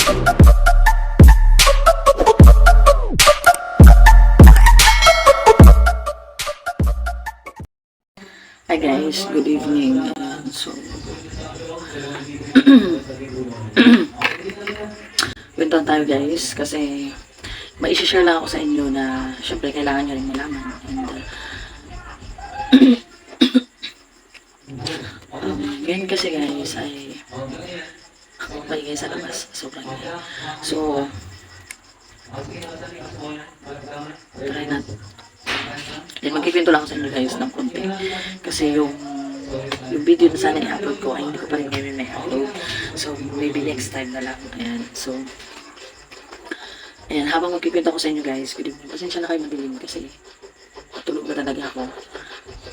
Hi guys, good evening. Ayan, so, Kwentuhan tayo guys kasi may share lang ako sa inyo na syempre kailangan nyo rin malaman. And, uh, um, ngayon kasi guys ay maingay sa labas. Sobrang ingay. So, try natin. Then magkikwento lang sa inyo guys ng konti. Kasi yung yung video na sana i-upload ko ay hindi ko pa rin ngayon may upload. So, maybe next time na lang. Ayan. So, ayan. Habang magkikwento ako sa inyo guys, good evening. Pasensya na kayo madilim kasi natulog na talaga ako.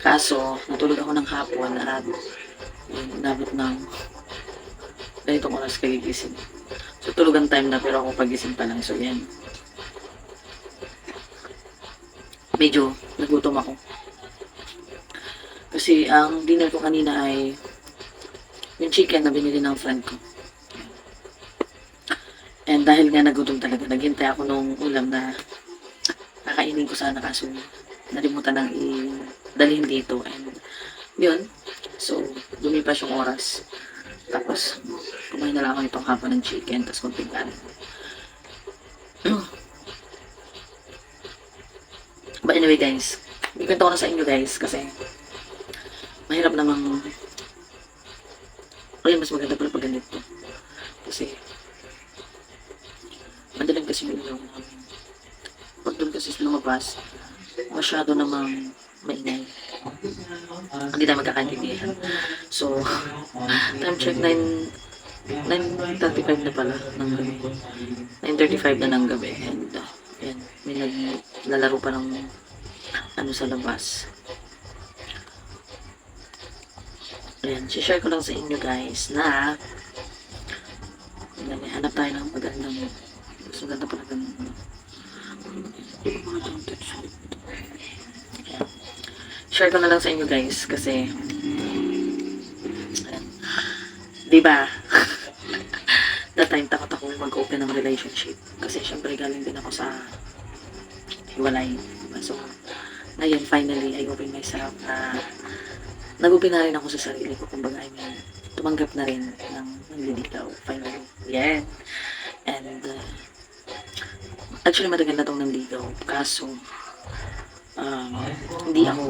Kaso, natulog ako ng hapon at yun, nabot ng ganitong oras kagigising. So, tulugan time na pero ako pagising pa lang. So, yan. medyo nagutom ako. Kasi ang dinner ko kanina ay yung chicken na binili ng friend ko. And dahil nga nagutom talaga, naghintay ako nung ulam na kakainin ko sana kaso nalimutan nang i-dalhin dito. And yun, so lumipas yung oras. Tapos kumain na lang ako itong hapon ng chicken, tapos konting kanin. But anyway guys, ikwento ko na sa inyo guys kasi mahirap namang ayun mas maganda pala pag ganito. Kasi madaling kasi yung ilaw namin. Pag doon kasi lumabas, masyado namang maingay. Hindi tayo magkakaintindihan. So, time check 9 9.35 na pala ng gabi. 9.35 na ng gabi. And, uh, yan, may naglalaro pa ng ano sa labas. Ayan, share ko lang sa inyo guys na Ayan, hanap tayo ng magandang mas maganda pa na ganun. Ko mga. Ayan. Share ko na lang sa inyo guys kasi ayan. Diba? That time takot ako mag-open ng relationship. Kasi syempre galing din ako sa hiwalay. So, ngayon finally I open myself na nag-open na rin ako sa sarili ko. Kumbaga, I mean, tumanggap na rin ng nanliligaw. Finally. Yeah. And, uh, actually matagal na tong nanligaw. Kaso, um, hindi ako,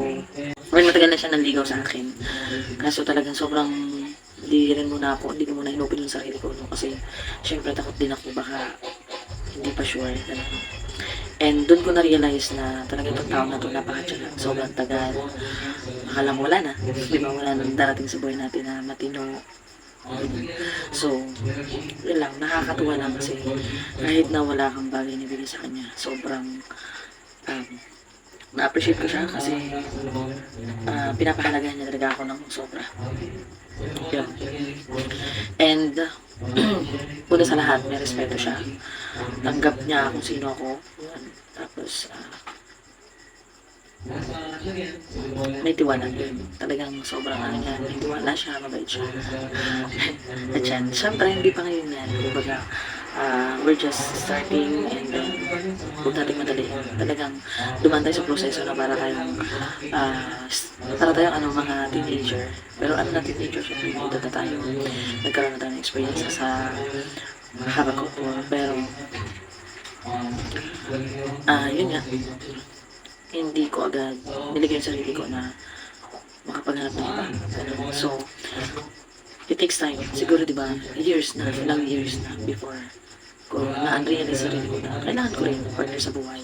well, matagal na siya nanligaw sa akin. Kaso talagang sobrang hindi rin muna ako, hindi ko muna inopen yung sarili ko. No? Kasi, syempre takot din ako baka hindi pa sure. Ganun. And doon ko na-realize na talaga itong tao na ito napakatsaga. Sobrang tagal. Akala mo wala na. Di ba wala nang darating sa buhay natin na matino. So, yun lang. Nakakatuwa lang kasi kahit na wala kang bagay na bigay sa kanya, sobrang um, na-appreciate ko siya kasi uh, pinapahalagahan niya talaga ako ng sobra. Yun. And, una sa lahat, may respeto siya. Tanggap niya kung sino ako. Yun. Tapos, ah, may tiwala yun. Talagang sobrang ano niya. May tiwala siya, mabait siya. At yan, syempre hindi pa ngayon yan. Kumbaga, ah, we're just starting and then huwag natin madali. Talagang dumaan tayo sa proseso na para tayong s- para tayong ano, mga teenager. Pero ano na teenager, syempre edad na tayo. Nagkaroon na tayo ng experience sa harap ko. Pero, ah, yun nga, hindi ko agad niligay yung sarili ko na makapaghanap ng iba. So, it takes time. Siguro, di ba, years na, ilang years na before ko na-unrealize sa sarili ko na kailangan ko rin ng partner sa buhay.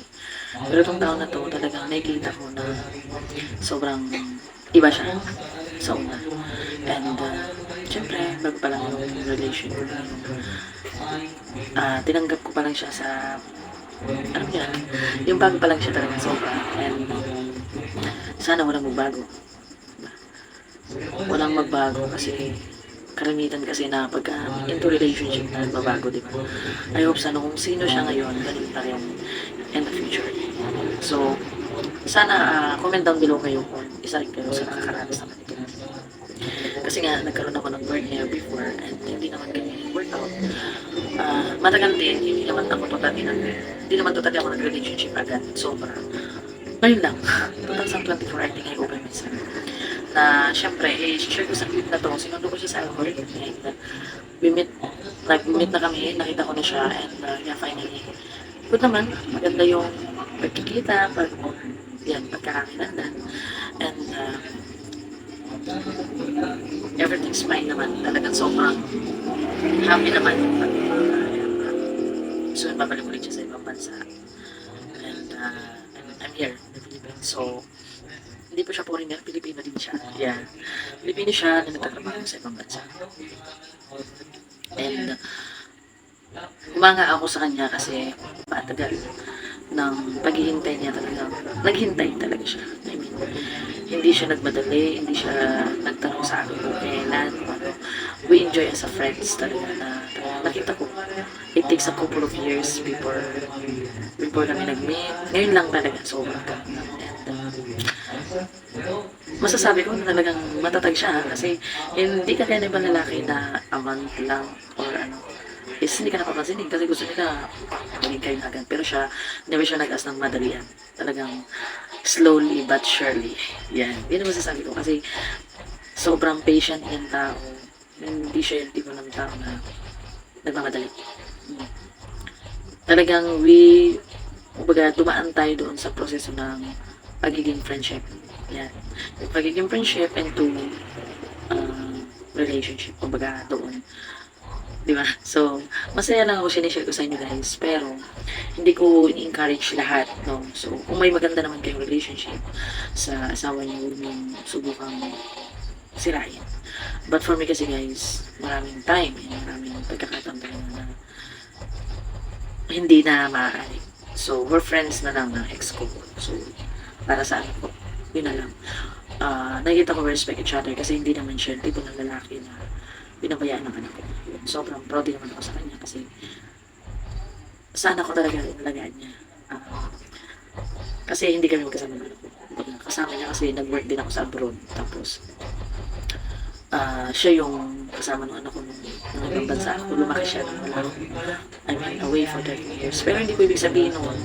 Pero itong taon na to, talagang nakikita ko na sobrang iba siya sa una. And, uh, syempre, bago pa lang yung relation ko ah, tinanggap ko pa lang siya sa ano yan, yung bago pa lang siya talaga sobra. And sana walang magbago. Walang magbago kasi karamitan kasi na pagka into relationship na nagbabago, di ba? I hope sana kung sino siya ngayon, ganun pa rin in the future. So, sana ah, comment down below kayo kung isa rin kayo sa nakakaranas naman ito. Kasi nga, nagkaroon ako ng partner before and hindi naman kami workout. Ah, matagal din, hindi naman ako totally nag, hindi naman totally ako nag-relationship agad. Sobra. Ngayon lang, 2024, I think I opened myself. Na, syempre, eh, share ko sa clip na to, sinundo ko siya sa Alcohol. And, uh, we met, nag-meet na kami, nakita ko na siya, and, uh, yeah, finally, good naman, maganda yung pagkikita, pag, yan, pagkakakilandan. And, uh, everything's fine naman. Talagang sobrang happy naman. Pag, uh, soon, babalik ulit siya sa ibang bansa. And, uh, I'm, I'm here in the Philippines. So, hindi po siya foreigner, Pilipino din siya. Yeah. Pilipino siya na nagtatrabaho sa ibang bansa. And, umanga ako sa kanya kasi matagal ng paghihintay niya talaga. Naghintay talaga siya. I mean, hindi siya nagmadali, hindi siya nagtanong sa akin kung kailan, ano. We enjoy as a friends talaga na talaga nakita ko. It takes a couple of years before before kami nag-meet. Ngayon lang talaga, sobrang uh, masasabi ko na talagang matatag siya ha, kasi hindi ka kaya ibang lalaki na a month lang or ano? Is hindi ka napapansin kasi gusto nila maging kayo agad. Pero siya never siya nag-as ng madalian talagang slowly but surely. Yan. Yun ang masasabi ko kasi sobrang patient yung tao. Hindi siya yung tipo ng tao na nagmamadali. Talagang we kumbaga dumaan tayo doon sa proseso ng pagiging friendship yan yung pagiging friendship and to uh, relationship kumbaga doon Di ba? So, masaya lang ako sinishare ko sa inyo guys. Pero, hindi ko ini-encourage lahat, no? So, kung may maganda naman kayong relationship sa asawa niyo, huwag niyong subukang sirain. But for me kasi guys, maraming time and maraming pagkakataon na hindi na maaari. So, we're friends na lang ng ex ko. So, para sa akin po, yun na lang. Ah, nakikita ko respect each other kasi hindi naman siya tipo ng lalaki na binabayaan ng anak ko. Sobrang proud din naman ako sa kanya kasi sa anak ko talaga inalagaan niya. Ah, kasi hindi kami magkasama ng anak ko. Kasama niya kasi nag-work din ako sa abroad. Tapos, ah siya yung kasama ng anak ko nung, nung ibang bansa ako. Lumaki siya nung wala ako. I mean, away for 30 years. Pero hindi ko ibig sabihin noon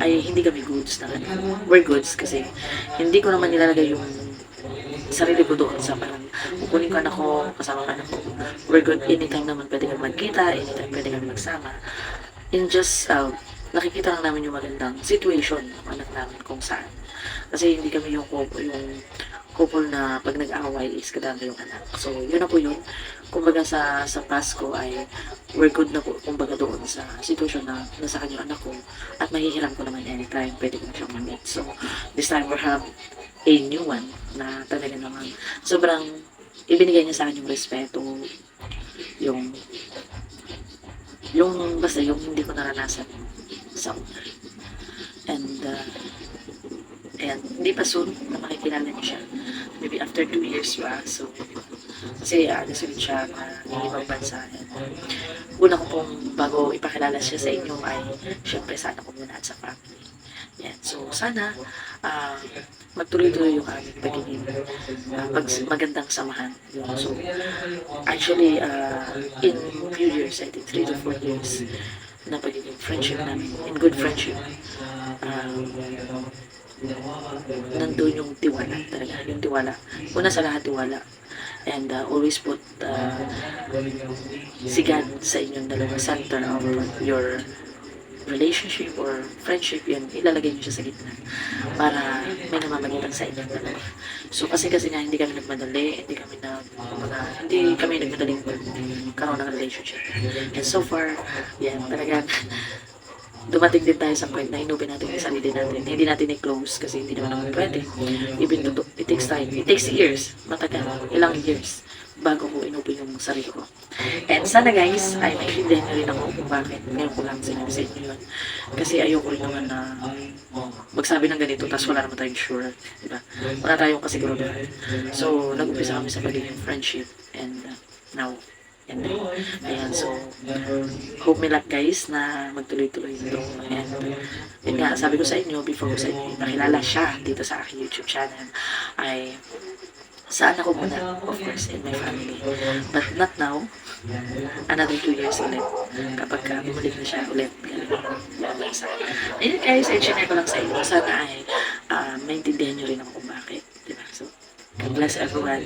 ay hindi kami goods na ano. We're goods kasi hindi ko naman nilalagay yung sarili ko doon sa parang kukunin ko anak ko, kasama ko anak ko. We're good. Anytime naman pwede kami magkita, anytime pwede kami magsama. In just, uh, nakikita lang namin yung magandang situation ng anak namin kung saan. Kasi hindi kami yung yung couple na pag nag-away is kadami yung anak. So, yun na po yun. Kumbaga sa, sa Pasko ay we're good na po, kumbaga doon sa situation na nasa kanya anak ko at mahihiram ko naman anytime, pwede ko na siyang ma-meet. So, this time we have a new one na talaga naman sobrang ibinigay niya sa akin yung respeto, yung yung basta yung hindi ko naranasan sa una. And uh, and hindi pa soon na makikilala niyo siya. Maybe after two years pa. So, kasi uh, nasulit siya na ng ibang bansa. And, una ko pong bago ipakilala siya sa inyo ay syempre sana ko muna at sa family. Yan. So, sana ah, magtuloy-tuloy yung aming pagiging ah, pag- magandang samahan. So, actually, uh, in few years, I think three to four years, na pagiging friendship namin, in good friendship, um, nandun yung tiwala talaga, yung tiwala. Una sa lahat, tiwala. And uh, always put uh, si God sa inyong dalawa center of your relationship or friendship yun, ilalagay niyo siya sa gitna para may namamagitan sa inyong dalawa. So kasi kasi nga hindi kami nagmadali, hindi kami nag kumbaga, hindi kami nagmadaling karoon ng relationship. And so far, yan, talagang dumating din tayo sa point na inubin natin yung sarili natin. Hindi natin i-close kasi hindi naman naman pwede. Even though it takes time. It takes years. Matagal. Ilang years bago ko inubin yung sarili ko. And sana guys, ay maintindihan niyo rin ako kung bakit ngayon ko lang sinabi sa inyo yun. Kasi ayoko rin naman na magsabi ng ganito tapos wala naman tayong sure. Diba? Wala tayong kasiguraduhan. So, nag-umpisa kami sa pagiging friendship and uh, now, and then, ayan, so, hope me luck guys na magtuloy-tuloy ito. And, uh, yun nga, sabi ko sa inyo, before ko sa inyo ipakilala siya dito sa aking YouTube channel, ay sa anak ko muna, of course, and my family. But not now. Another two years ulit. Kapag ka bumalik na siya ulit. Ayun guys, ay share ko lang sa inyo. Sana ay ah, maintindihan nyo rin ako kung bakit. Diba? So, God bless everyone.